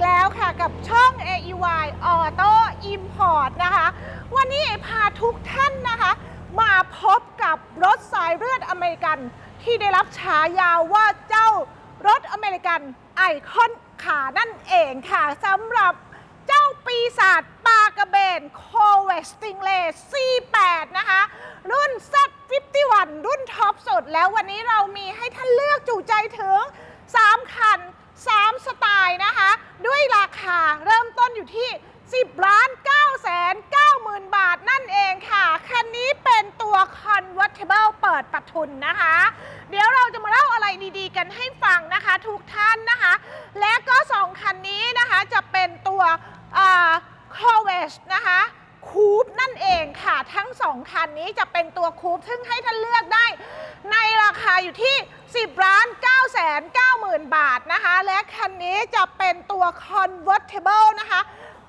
กแล้วค่ะกับช่อง AEY Auto Import นะคะ วันนี้เอพาทุกท่านนะคะ มาพบกับรถสายเลือดอเมริกัน ที่ได้รับฉายาว่าเจ้ารถอเมริกันไอคอนขานั่นเองค่ะสำหรับเจ้าปีศาจปลากระเบนโคเวสติงเล C8 นะคะ รุ่น Z51 รุ่นท็อปสุด แล้ววันนี้เรามีให้ท่านเลือกจูใจถึง 3 คัน 3 สไตล์นะคะ ด้วยราคาเริ่มต้นอยู่ที่ 10ล้าน9แสน9หมื่นบาทนั่นเองค่ะ คันนี้เป็นตัว Convertible เปิดประทุนนะคะ เดี๋ยวเราจะมาเล่าอะไรดีๆ กันให้ฟังนะคะ ทุกท่านนะคะ และก็ 2 คันนี้นะคะจะเป็นตัวคอเวชนะคะคูปนั่นเองค่ะ ทั้ง 2 คันนี้จะเป็นตัวคูปซึ่งให้ท่านเลือกได้ ในราคาอยู่ที่ 10ล้าน9แสน9หมื่นบาทนะคะ และคันนี้จะเป็นตัว Convertible นะคะ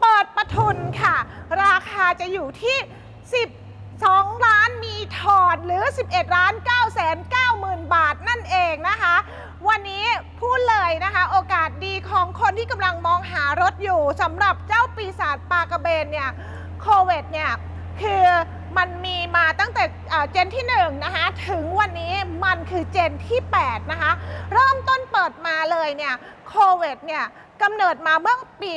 เปิดประทุนค่ะ ราคาจะอยู่ที่ 12 ล้านมีถอดหรือ 11 ล้าน9แสน9หมื่นบาทนั่นเองนะคะ วันนี้พูดเลยนะคะ โอกาสดีของคนที่กำลังมองหารถอยู่สำหรับเจ้าปีศาจปลากระเบนเนี่ยโควิดเนี่ยคือ มันมีมาตั้งแต่เจนที่1นะคะถึงวันนี้มันคือเจนที่ 8 นะคะ เริ่มต้นเปิดมาเลยเนี่ยโควิดเนี่ยกำเนิดมาเมื่อปี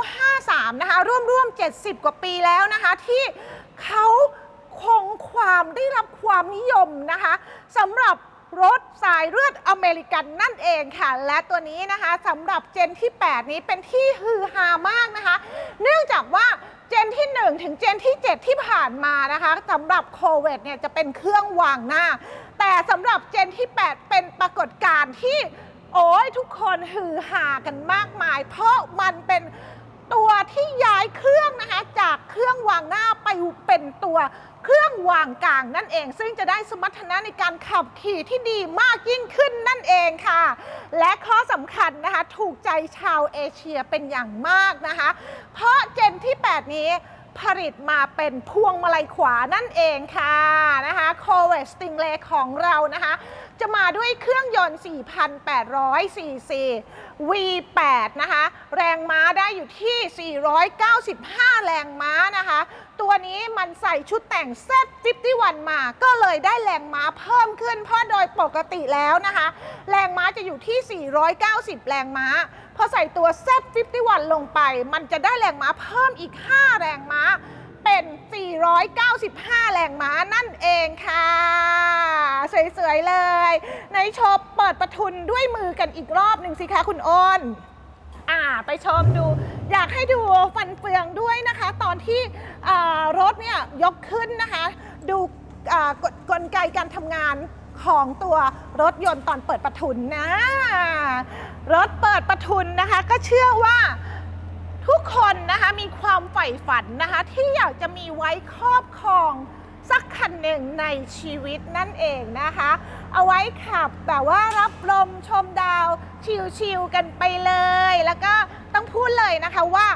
1953 นะคะ ร่วมๆ 70 กว่าปีแล้วนะคะ ที่เขาคงความได้รับความนิยมนะคะสำหรับ รถสายเลือดอเมริกันนั่นเองค่ะ และตัวนี้นะคะสำหรับเจนที่ 8 นี้เป็นที่ฮือฮามากนะคะ เนื่องจากว่าเจนที่ 1 ถึงเจนที่ 7 ที่ผ่านมานะคะสำหรับโควิดเนี่ยจะเป็นเครื่องวางหน้า แต่สำหรับเจนที่ 8 เป็นปรากฏการณ์ที่โอ้ยทุกคนฮือฮากันมากมาย เพราะมันเป็น ตัวที่ย้ายเครื่องนะคะจากเครื่องวางหน้าไปเป็นตัวเครื่องวางกลางนั่นเอง ซึ่งจะได้สมรรถนะในการขับขี่ที่ดีมากยิ่งขึ้นนั่นเองค่ะ และข้อสำคัญนะคะถูกใจชาวเอเชียเป็นอย่างมากนะคะ เพราะเจนที่ 8 นี้ ผลิตมาเป็นพวงมาลัยขวานั่นเองค่ะนะคะโคเวสติงเลของเรานะคะ จะมาด้วยเครื่องยนต์ 4,800ซีซี V8 นะคะ แรงม้าได้อยู่ที่ 495 แรงม้านะคะ ตัวนี้มันใส่ชุดแต่ง Z51 มา ก็เลยได้แรงม้าเพิ่มขึ้น เพราะโดยปกติแล้วนะคะ แรงม้าจะอยู่ที่ 490 แรงม้า พอใส่ตัว Z51 ลงไป มันจะได้แรงม้าเพิ่มอีก 5 แรงม้า เป็น 495 แรงม้านั่นเองค่ะ สวยๆเลย ในโชว์เปิดประทุนด้วยมือกันอีกรอบหนึ่งสิคะคุณอ้น อ่าไปชมดู อยากให้ดูฟันเฟืองด้วยนะคะ ตอนที่รถเนี่ยยกขึ้นนะคะ ดูกกลไกการทำงานของตัวรถยนต์ตอนเปิดประทุนนะ รถเปิดประทุนนะคะ ก็เชื่อว่าทุกคนนะคะมีความใฝ่ฝันนะคะ ที่อยากจะมีไว้ครอบครองสักคันหนึ่งในชีวิตนั่นเองนะคะ เอาไว้ขับแบบว่ารับลมชมดาวชิลๆกันไปเลย แล้วก็ต้องพูดเลยนะคะว่า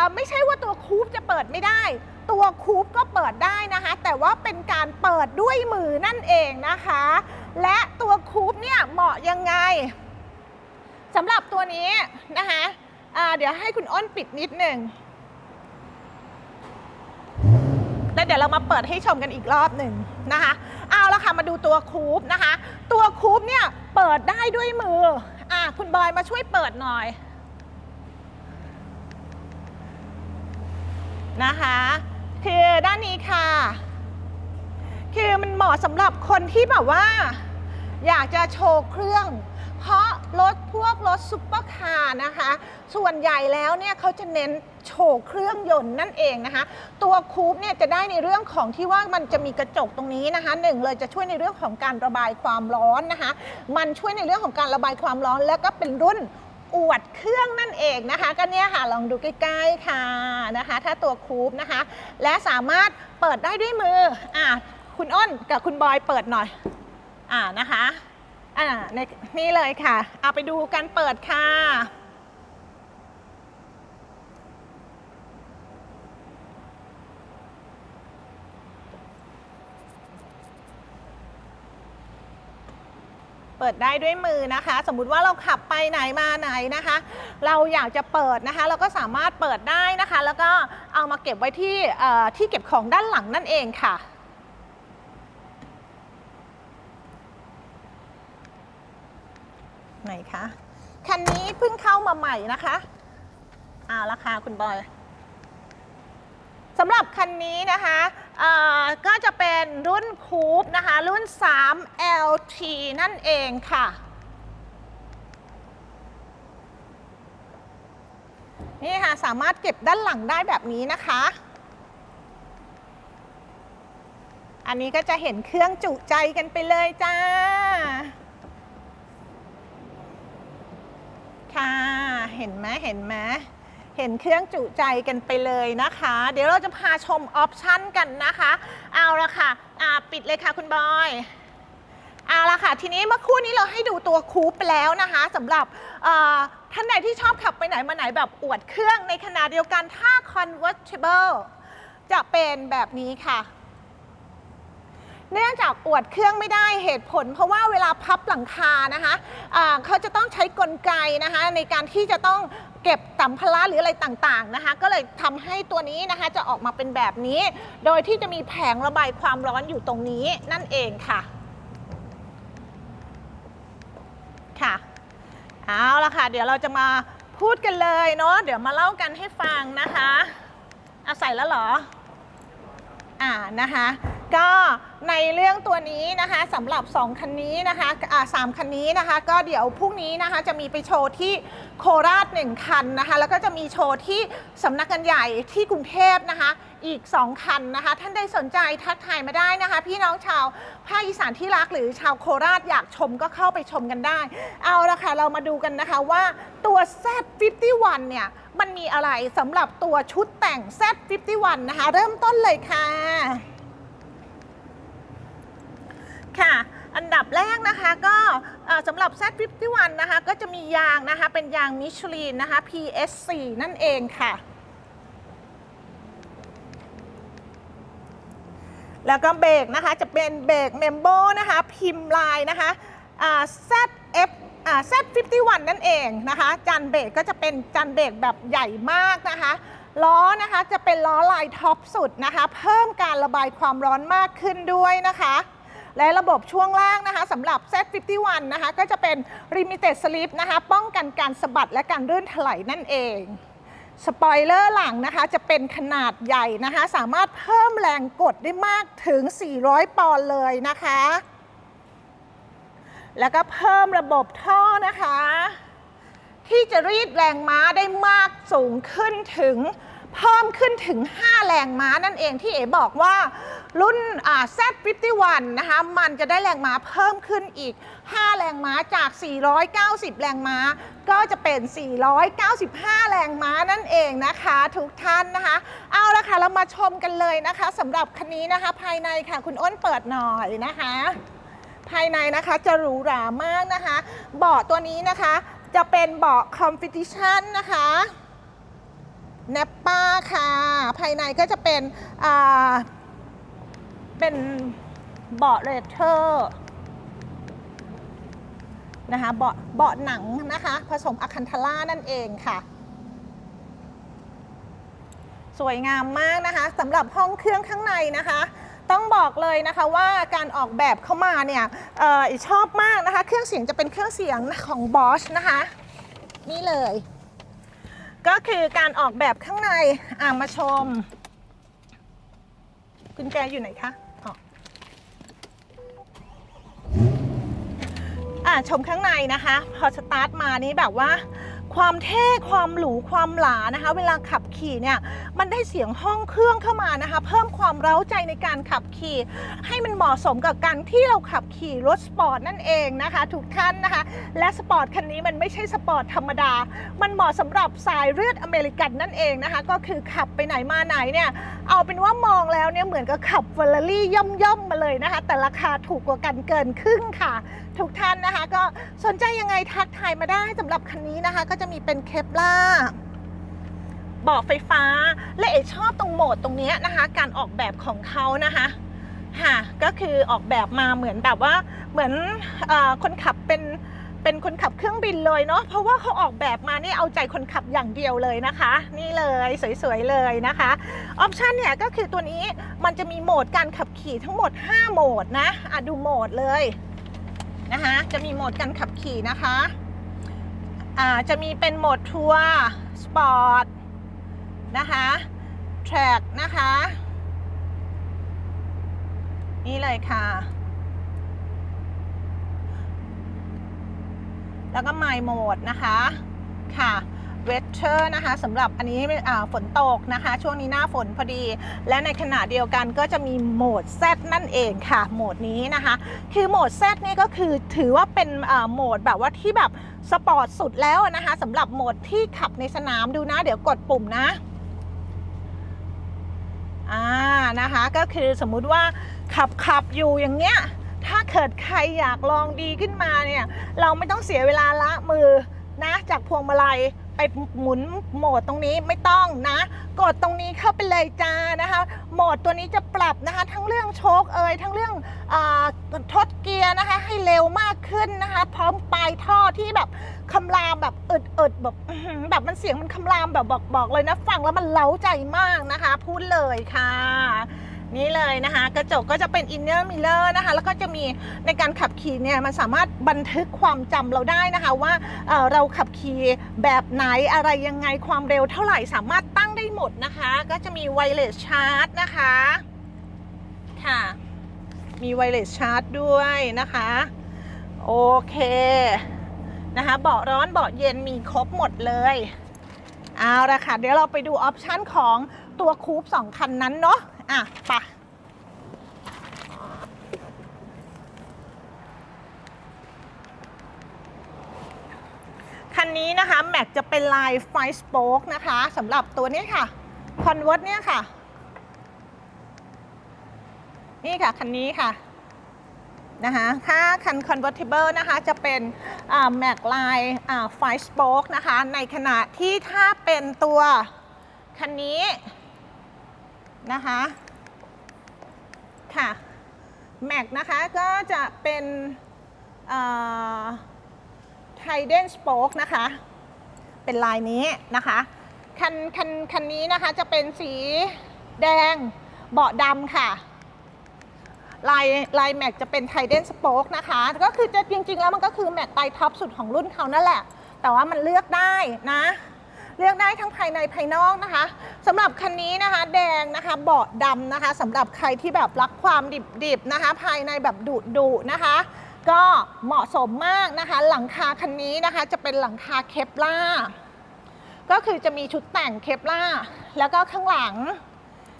าไม่ใช่ว่าตัวคูปจะเปิดไม่ได้ ตัวคูปก็เปิดได้นะคะ แต่ว่าเป็นการเปิดด้วยมือนั่นเองนะคะ และตัวคูปเนี่ยเหมาะยังไงสำหรับตัวนี้นะคะเดี๋ยวให้คุณอ้นปิดนิดหนึ่งแล้วเดี๋ยวเรามาเปิดให้ชมกันอีกรอบหนึ่งนะคะ ค่ะมาดูตัวคูปนะคะ ตัวคูปเนี่ยเปิดได้ด้วยมืออะคุณบอยมาช่วยเปิดหน่อยนะคะ คือด้านนี้ค่ะ คือมันเหมาะสำหรับคนที่แบบว่า อยากจะโชว์เครื่อง เพราะรถพวกรถซุปเปอร์คาร์นะคะ ส่วนใหญ่แล้วเนี่ยเขาจะเน้นโชว์เครื่องยนต์นั่นเองนะคะ ตัวคูปเนี่ยจะได้ในเรื่องของที่ว่ามันจะมีกระจกตรงนี้นะคะหนึ่งเลยจะช่วยในเรื่องของการระบายความร้อนนะคะ มันช่วยในเรื่องของการระบายความร้อน แล้วก็เป็นรุ่นอวดเครื่องนั่นเองนะคะ ก็เนี่ยค่ะลองดูใกล้ๆค่ะนะคะ ถ้าตัวคูปนะคะ และสามารถเปิดได้ด้วยมืออะคุณอ้นกับคุณบอยเปิดหน่อยอ่านะคะ อ่าในนี่เลยค่ะ เอาไปดูกันเปิดค่ะ เปิดได้ด้วยมือนะคะ สมมุติว่าเราขับไปไหนมาไหนนะคะ เราอยากจะเปิดนะคะ เราก็สามารถเปิดได้นะคะ แล้วก็เอามาเก็บไว้ที่ที่เก็บของด้านหลังนั่นเองค่ะ ไหนคะ คันนี้เพิ่งเข้ามาใหม่นะคะอ่าราคาคุณบอยสำหรับคันนี้นะคะก็จะเป็นรุ่นคูปนะคะ รุ่น 3 LT นั่นเองค่ะ นี่ค่ะ สามารถเก็บด้านหลังได้แบบนี้นะคะ อันนี้ก็จะเห็นเครื่องจุใจกันไปเลยจ้า ค่ะ เห็นไหมเห็นไหมเห็นเครื่องจุใจกันไปเลยนะคะ เดี๋ยวเราจะพาชมออปชันกันนะคะ เอาละค่ะอ่าปิดเลยค่ะคุณบอยเอาละค่ะ ทีนี้เมื่อคู่นี้เราให้ดูตัวคูปแล้วนะคะสำหรับท่านใดที่ชอบขับไปไหนมาไหนแบบอวดเครื่องในขณะเดียวกันถ้า convertible จะเป็นแบบนี้ค่ะ เนื่องจากอวดเครื่องไม่ได้เหตุผล เพราะว่าเวลาพับหลังคานะคะอ่าเขาจะต้องใช้กลไกนะคะในการที่จะต้องเก็บสัมภาระหรืออะไรต่างๆนะคะ ก็เลยทำให้ตัวนี้นะคะจะออกมาเป็นแบบนี้ โดยที่จะมีแผงระบายความร้อนอยู่ตรงนี้นั่นเองค่ะ ค่ะเอาละค่ะ เดี๋ยวเราจะมาพูดกันเลยเนาะเดี๋ยวมาเล่ากันให้ฟังนะคะอาศัยแล้วเหรอ อ่านะคะ ก็ในเรื่องตัวนี้นะคะสำหรับ 2 คันนี้นะคะอ่าสามคันนี้นะคะ ก็เดี๋ยวพรุ่งนี้นะคะจะมีไปโชว์ที่โคราช 1 คันนะคะ แล้วก็จะมีโชว์ที่สำนักงานใหญ่ที่กรุงเทพนะคะอีก 2 คันนะคะ ท่านใดสนใจทักทายมาได้นะคะ พี่น้องชาวภาคอีสานที่รักหรือชาวโคราชอยากชมก็เข้าไปชมกันได้ เอาละค่ะ เรามาดูกันนะคะว่าตัว Z51 เนี่ยมันมีอะไรสำหรับตัวชุดแต่ง Z51 นะคะ เริ่มต้นเลยค่ะ ค่ะ อันดับแรกนะคะก็สำหรับ Z51 นะคะก็จะมียางนะคะเป็นยางมิชลินนะคะ PS4 นั่นเองค่ะ แล้วก็เบรกนะคะจะเป็นเบรกเมมโบนะคะพิมพ์ลายนะคะ ZF อ่า Z51 นั่นเองนะคะ จานเบรกก็จะเป็นจานเบรกแบบใหญ่มากนะคะ ล้อนะคะจะเป็นล้อลายท็อปสุดนะคะ เพิ่มการระบายความร้อนมากขึ้นด้วยนะคะ และระบบช่วงล่างนะคะสำหรับ Z51 นะคะก็จะเป็น Limited Slip นะคะป้องกันการสะบัดและการลื่นถลายนั่นเองสปอยเลอร์หลังนะคะจะเป็นขนาดใหญ่นะคะ สามารถเพิ่มแรงกดได้มากถึง 400 ปอนด์เลยนะคะ แล้วก็เพิ่มระบบท่อนะคะ ที่จะรีดแรงม้าได้มากสูงขึ้นถึง เพิ่มขึ้นถึง 5 แรงม้านั่นเองที่เอ๋บอกว่ารุ่นอ่า Z51 นะคะมันจะได้แรงม้าเพิ่มขึ้นอีก 5 แรงม้าจาก 490 แรงม้า ก็จะเป็น 495 แรงม้านั่นเองนะคะ ทุกท่านนะคะ เอาละค่ะ เรามาชมกันเลยนะคะสำหรับคันนี้นะคะ ภายในค่ะ คุณอ้นเปิดหน่อยนะคะภายในนะคะจะหรูหรามากนะคะ เบาะตัวนี้นะคะ จะเป็นเบาะคอม p ิ t i t i o n นะคะ เนปป้าค่ะ ภายในก็จะเป็นเป็นเบาะเรเทอร์นะคะเบาะเบาะหนังนะคะ ผสมอะคันทาร่านั่นเองค่ะ สวยงามมากนะคะสำหรับห้องเครื่องข้างในนะคะ ต้องบอกเลยนะคะว่าการออกแบบเข้ามาเนี่ยออชอบมากนะคะ เครื่องเสียงจะเป็นเครื่องเสียงของ Bosch นะคะ นี่เลย ก็คือการออกแบบข้างในอ่ามาชมกุญแจอยู่ไหนคะอ่าชมข้างในนะคะ พอสตาร์ทมานี้แบบว่า ความเท่ความหรูความหลานะคะ เวลาขับขี่เนี่ยมันได้เสียงห้องเครื่องเข้ามานะคะ เพิ่มความเร้าใจในการขับขี่ ให้มันเหมาะสมกับการที่เราขับขี่รถสปอร์ตนั่นเองนะคะทุกท่านนะคะ และสปอร์ตคันนี้มันไม่ใช่สปอร์ตธรรมดา มันเหมาะสำหรับสายเลือดอเมริกันนั่นเองนะคะ ก็คือขับไปไหนมาไหนเนี่ยเอาเป็นว่ามองแล้วเนี่ยเหมือนกับขับเฟอร์รารี่ย่อมๆมาเลยนะคะ แต่ราคาถูกกว่ากันเกินครึ่งค่ะ ทุกท่านนะคะ ก็สนใจยังไงทักทายมาได้สำหรับคันนี้นะคะ ก็จะมีเป็นเคปล่าบาะไฟฟ้าและเอชอบตรงโหมดตรงนี้นะคะ การออกแบบของเขานะคะค่ะก็คือออกแบบมาเหมือนแบบว่าเหมือนอคนขับเป็นเป็นคนขับเครื่องบินเลยเนาะเพราะว่าเขาออกแบบมานี่เอาใจคนขับอย่างเดียวเลยนะคะ นี่เลยสวยๆเลยนะคะออปชันเนี่ยก็คือตัวนี้มันจะมีโหมดการขับขี่ทั้งหมด 5 โหมดนะอะดูโหมดเลย นะคะ จะมีโหมดการขับขี่นะคะะจะมีเป็นโหมดทัวร์ สปอร์ต นะคะแทร็กนะคะ นี่เลยค่ะ แล้วก็ไมล์โหมดนะคะ ค่ะ Weather นะคะสำหรับอันนี้ฝนตกนะคะ ช่วงนี้หน้าฝนพอดี และในขณะเดียวกันก็จะมีโหมด Z นั่นเองค่ะ โหมดนี้นะคะ คือโหมด Z นี่ก็คือถือว่าเป็นโหมดแบบว่าที่แบบสปอร์ตสุดแล้วนะคะสำหรับโหมดที่ขับในสนามดูนะ เดี๋ยวกดปุ่มนะอ่านะคะก็คือสมมุติว่าขับขับอยู่อย่างเงี้ยถ้าเกิดใครอยากลองดีขึ้นมาเนี่ยเราไม่ต้องเสียเวลาละมือนะจากพวงมาลัย ไปหมุนโหมดตรงนี้ไม่ต้องนะ กดตรงนี้เข้าไปเลยจ้านะคะ โหมดตัวนี้จะปรับนะคะ ทั้งเรื่องโชคเอ่ยทั้งเรื่องอทดเกียร์นะคะ ให้เร็วมากขึ้นนะคะ พร้อมปลายท่อที่แบบคำรามแบบอึดๆแบบแบบมันเสียงมันคำรามแบบบอกบอกเลยนะ ฟังแล้วมันเล้าใจมากนะคะ พูดเลยค่ะ นี่เลยนะคะ กระจกก็จะเป็น inner mirror นะคะ แล้วก็จะมีในการขับขี่เนี่ยมันสามารถบันทึกความจำเราได้นะคะ ว่าเเราขับขี่แบบไหนอะไรยังไงความเร็วเท่าไหร่สามารถตั้งได้หมดนะคะ ก็จะมี wireless charge นะคะค่ะ มี wireless charge ด้วยนะคะ โอเคนะคะเบาะร้อนเบาะเย็นมีครบหมดเลยเอาละค่ะ เดี๋ยวเราไปดูออปชันของตัวคูปสองคันนั้นเนาะ อะปะคันนี้นะคะแม็กจะเป็นลายไฟสโป๊กนะคะสำหรับตัวนี้ค่ะคอนเวิร์ตเนี่ยค่ะ นี่ค่ะ คันนี้ค่ะนะคะถ้าคัน convertible นะคะจะเป็นแม็กไลน์ไฟสโป๊กนะคะ ในขณะที่ถ้าเป็นตัวคันนี้ นะคะค่ะแม็กนะคะก็จะเป็นไทเดนสป๊กนะคะ เป็นลายนี้นะคะคันคันคันนี้นะคะจะเป็นสีแดงเบาะดำค่ะ ลายลายแม็กจะเป็นไทเดนสป๊กนะคะ ก็คือจะจริง ๆ แล้วมันก็คือแม็กไตท็อปสุดของรุ่นเขานั่นแหละ แต่ว่ามันเลือกได้นะ เลือกได้ทั้งภายในภายนอกนะคะสำหรับคันนี้นะคะ แดงนะคะเบาะดำนะคะสำหรับใครที่แบบรักความดิบๆนะคะ ภายในแบบดุดุนะคะ ก็เหมาะสมมากนะคะ หลังคาคันนี้นะคะ จะเป็นหลังคาเคปล่าก็คือจะมีชุดแต่งเคปล่าแล้วก็ข้างหลัง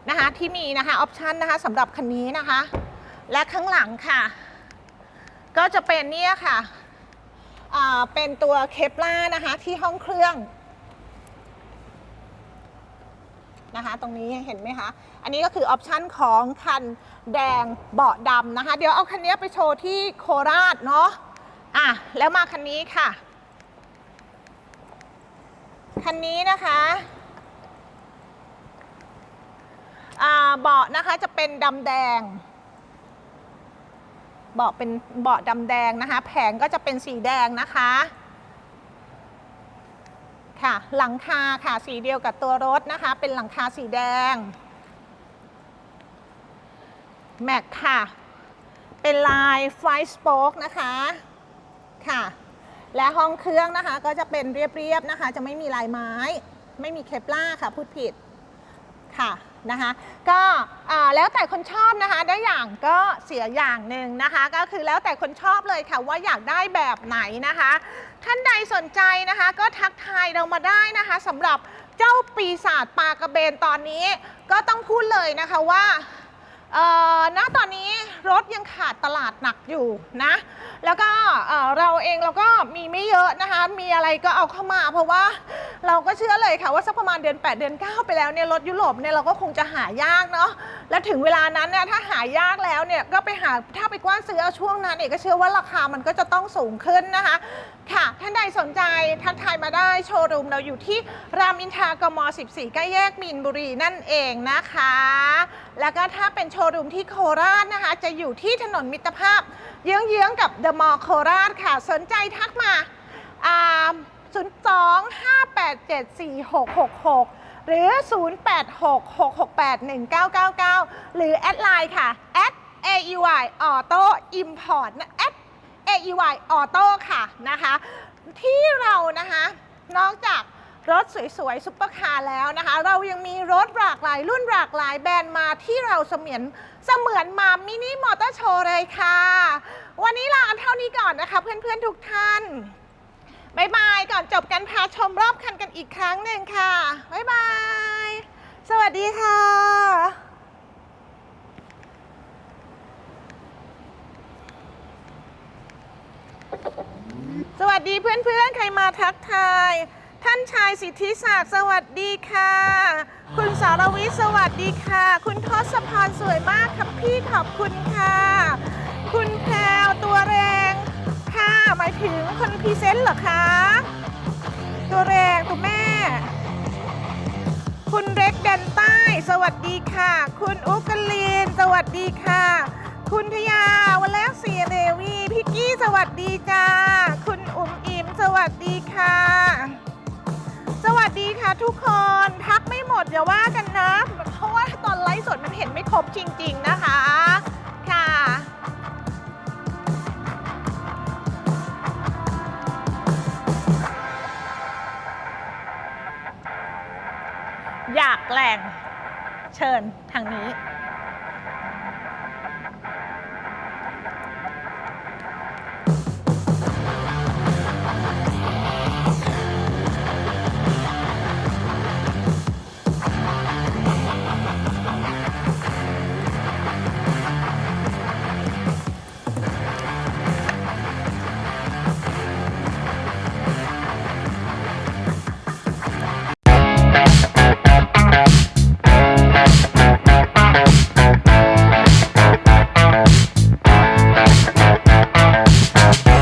นะคะที่มีนะคะออปชันนะคะสำหรับคันนี้นะคะ และข้างหลังค่ะ ก็จะเป็นเนี่ยค่ะเป็นตัวเคปล่านะคะที่ห้องเครื่อง นะคะ ตรงนี้เห็นไหมคะ อันนี้ก็คือออปชันของคันแดงเบาะดำนะคะ เดี๋ยวเอาคันนี้ไปโชว์ที่โคราชเนาะอะแล้วมาคันนี้ค่ะ คันนี้นะคะเบาะนะคะจะเป็นดำแดงเบาะเป็นเบาะดำแดงนะคะ แผงก็จะเป็นสีแดงนะคะ ค่ะ หลังคาค่ะสีเดียวกับตัวรถนะคะ เป็นหลังคาสีแดง แม็กค่ะ เป็นลายไฟสป๊กนะคะค่ะ และห้องเครื่องนะคะก็จะเป็นเรียบๆนะคะ จะไม่มีลายไม้ ไม่มีเคปล่าค่ะ พูดผิดค่ะนะคะก็แล้วแต่คนชอบนะคะได้อย่างก็เสียอย่างหนึ่งนะคะ ก็คือแล้วแต่คนชอบเลยค่ะว่าอยากได้แบบไหนนะคะ ท่านใดสนใจนะคะ ก็ทักทายเรามาได้นะคะสำหรับเจ้าปีศาจปลากระเบนตอนนี้ ก็ต้องพูดเลยนะคะว่าณตอนนี้รถยังขาดตลาดหนักอยู่นะ แล้วก็เอ่อเราเองเราก็มีไม่เยอะนะคะ มีอะไรก็เอาเข้ามา เพราะว่าเราก็เชื่อเลยค่ะว่าสักประมาณเดือน 8 เดือน 9 ไปแล้วเนี่ยรถยุโรปเนี่ยเราก็คงจะหายากเนาะและถึงเวลานั้นเนี่ยถ้าหายากแล้วเนี่ยก็ไปหาถ้าไปกว้านซื้อเอาช่วงนั้นเอกก็เชื่อว่าราคามันก็จะต้องสูงขึ้นนะคะ ค่ะ ท่านใดสนใจทักทายมาได้โชว์รูมเราอยู่ที่รามอินทรากม 14ใกล้แยกมีนบุรีนั่นเองนะคะ แล้วก็ถ้าเป็นโชว์รูมที่โคราชนะคะ จะอยู่ที่ถนนมิตรภาพ เยื้องๆกับเดอะมอลล์โคราชค่ะ สนใจทักมาอ่า02 587 4666 หรือ 086 668 1999 หรือ แอดไลน์ค่ะ AEY Auto Import นะ AEY Auto ค่ะนะคะ ที่เรานะคะ นอกจาก รถสวยๆซุปเปอร์คาร์แล้วนะคะ เรายังมีรถหลากหลาย รุ่นหลากหลายแบรนด์มาที่เราเสมือนเสมือนมามินิมอเตอร์โชว์เลยค่ะ วันนี้ลาเท่านี้ก่อนนะคะเพื่อนๆทุกท่านบายบายก่อนจบกันพาชมรอบคันกันอีกครั้งหนึ่งค่ะบายบาย สวัสดีค่ะสวัสดีเพื่อนๆ ใครมาทักทาย ท่านชายสิทธิศักดิ์สวัสดีค่ะ คุณสารวิทย์สวัสดีค่ะ คุณทศพรสวยมากครับพี่ขอบคุณค่ะ คุณแพรวตัวแรงค่ะหมายถึงคนพรีเซนต์เหรอคะตัวแรงคุณแม่ คุณเร็กแดนใต้ สวัสดีค่ะ คุณอุกลีนสวัสดีค่ะ คุณทยาวันแรกสีเรวีพี่กี้สวัสดีจ้าคุณอุ๋มอิมสวัสดีค่ะ สวัสดีค่ะทุกคนทักไม่หมดอย่าว่ากันนะ เพราะว่าตอนไลฟ์สดมันเห็นไม่ครบจริง ๆนะคะ ค่ะอยากแรงเชิญทางนี้